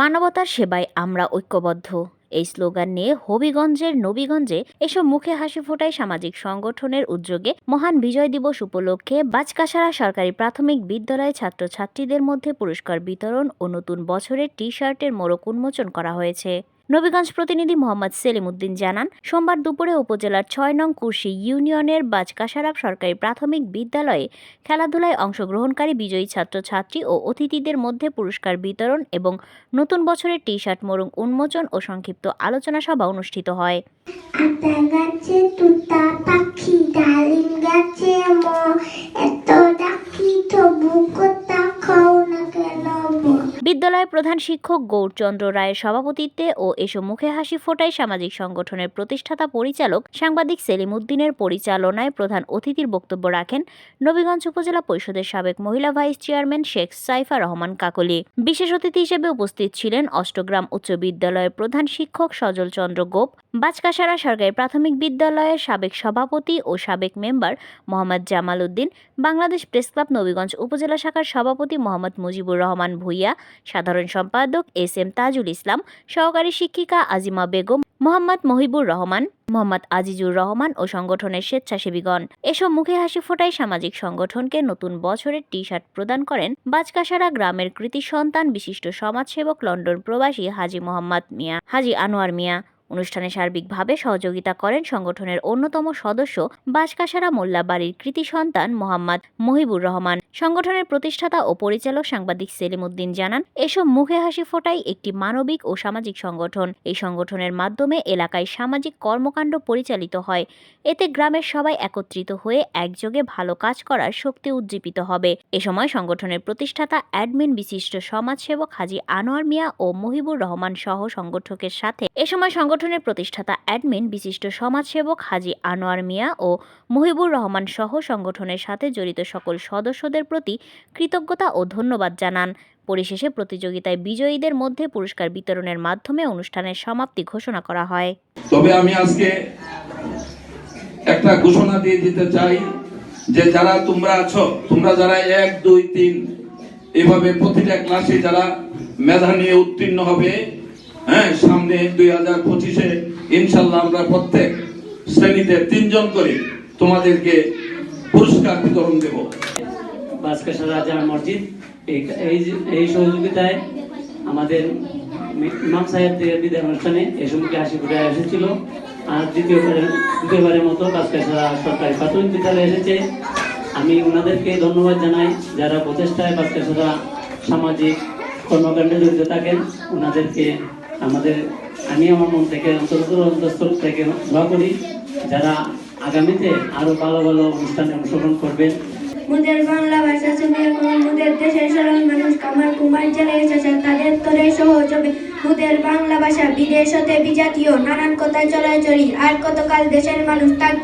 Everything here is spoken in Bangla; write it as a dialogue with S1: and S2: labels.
S1: মানবতার সেবায় আমরা ঐক্যবদ্ধ। এই স্লোগান নিয়ে হবিগঞ্জের নবীগঞ্জে এসব মুখে হাসি ফোটায় সামাজিক সংগঠনের উদ্যোগে মহান বিজয় দিবস উপলক্ষে বাজকাসারা সরকারি প্রাথমিক বিদ্যালয় ছাত্রছাত্রীদের মধ্যে পুরস্কার বিতরণ ও নতুন বছরের টি শার্টের মোড়ক উন্মোচন করা হয়েছে। নবীগঞ্জ প্রতিনিধি মোহাম্মদ সেলিম উদ্দিন জানান, সোমবার দুপুরে উপজেলার ছয় নং কুর্শি ইউনিয়নের বাজকাসারাপ সরকারি প্রাথমিক বিদ্যালয়ে খেলাধুলায় অংশগ্রহণকারী বিজয়ী ছাত্রছাত্রী ও অতিথিদের মধ্যে পুরস্কার বিতরণ এবং নতুন বছরের টি শার্ট মোড়ক উন্মোচন ও সংক্ষিপ্ত আলোচনা সভা অনুষ্ঠিত হয়।
S2: পাখি, ডালিম গাছে
S1: বিদ্যালয়ের প্রধান শিক্ষক গৌরচন্দ্র রায়ের সভাপতিত্বে ও এসব মুখে হাসি ফোটায় সামাজিক সংগঠনের প্রতিষ্ঠাতা পরিচালক সাংবাদিক সেলিম উদ্দিনের পরিচালনায় প্রধান অতিথির বক্তব্য রাখেন নবীগঞ্জ উপজেলা পরিষদের সাবেক মহিলা ভাইস চেয়ারম্যান শেখ সাইফা রহমান কাকলি। বিশেষ অতিথি হিসেবে উপস্থিত ছিলেন অষ্টগ্রাম উচ্চ বিদ্যালয়ের প্রধান শিক্ষক সজল চন্দ্র গোপ বাজকাসারা সরকারি প্রাথমিক বিদ্যালয়ের সাবেক সভাপতি ও সাবেক member Mohammad Jamal Uddin, Bangladesh press club Nabiganj উপজেলা শাখার সভাপতি মোহাম্মদ মুজিবুর রহমান ভুইয়া সাধারণ সম্পাদক এস এম তাজুল ইসলাম, সহকারী শিক্ষিকা আজিমা বেগম, মোহাম্মদ মহিবুর রহমান, মোহাম্মদ আজিজুর রহমান ও সংগঠনের স্বেচ্ছাসেবীগণ। এসব মুখে হাসি ফোটায় সামাজিক সংগঠনকে নতুন বছরের টি শার্ট প্রদান করেন বাজকাসারা গ্রামের কৃতি সন্তান বিশিষ্ট সমাজসেবক লন্ডন প্রবাসী হাজি মোহাম্মদ মিয়া, হাজি আনোয়ার মিয়া। অনুষ্ঠানে সার্বিকভাবে সহযোগিতা করেন সংগঠনের অন্যতম সদস্য বাসকাসারা মোল্লা বাড়ির কৃতি সন্তান মোহাম্মদ মহিবুর রহমান। সংগঠনের প্রতিষ্ঠাতা ও পরিচালক সাংবাদিক সেলিম উদ্দিন জানান, এসব মুখে হাসি ফোটাই একটি মানবিক ও সামাজিক সংগঠন। এই সংগঠনের মাধ্যমে এলাকায় সামাজিক কর্মকাণ্ড পরিচালিত হয়। এতে গ্রামের সবাই একত্রিত হয়ে একযোগে ভালো কাজ করার শক্তি উজ্জীবিত হবে। এ সময় সংগঠনের প্রতিষ্ঠাতা অ্যাডমিন বিশিষ্ট সমাজসেবক হাজি আনোয়ার মিয়া ও মহিবুর রহমান সহ সংগঠকের সাথে এ সময় সংগঠনের প্রতিষ্ঠাতা অ্যাডমিন বিশিষ্ট সমাজসেবক হাজি আনোয়ার মিয়া ও মহিবুর রহমান সহ সংগঠনের সাথে জড়িত সকল সদস্যদের প্রতি কৃতজ্ঞতা ও ধন্যবাদ জানান। পরিশেষে প্রতিযোগিতায় বিজয়ীদের মধ্যে পুরস্কার বিতরণের মাধ্যমে অনুষ্ঠানের সমাপ্তি ঘোষণা করা হয়।
S3: তবে আমি আজকে একটা ঘোষণা দিয়ে দিতে চাই যে যারা তোমরা আছো, তোমরা যারা এক, দুই, তিন, এভাবে প্রতিটা ক্লাসে যারা মেধা নিয়ে উত্তীর্ণ হবে হ্যাঁ সামনে দুই হাজার পঁচিশে ইনশাল্লাহ আমরা প্রত্যেক শ্রেণীতে তিনজন করে তোমাদেরকে পুরস্কার বিতরণ দেব।
S4: বাসকাশা রাজা মসজিদ। এই এই সহযোগিতায় আমাদের ইমাম সাহেব থেকে বিদায় অনুষ্ঠানে এই সময়কে হাসি ফুটে এসেছিল। আর দ্বিতীয়বারের দ্বিতীয়বারের মতো বাসকাশা সরকারি প্রাথমিক বিদ্যালয়ে এসেছে। আমি ওনাদেরকে ধন্যবাদ জানাই যারা প্রচেষ্টায় বাসকাশা সামাজিক কর্মকাণ্ডে জড়িত থাকেন। ওনাদেরকে আমাদের আমি আমার মন থেকে অন্তঃস্থল থেকে দোয়া করি। যারা আগামীতে আরও ভালো ভালো অনুষ্ঠানে অংশগ্রহণ করবেন
S2: মোদের বাংলা ভাষা শুনে মুদের দেশের সরল মানুষ কামার কুমার জেলে এসেছেন তাদের তোরে সহজ হবে মুদের বাংলা ভাষা বিদেশতে বিজাতীয়, নানান কথা চলাচলি, আর কতকাল দেশের মানুষ থাকবে?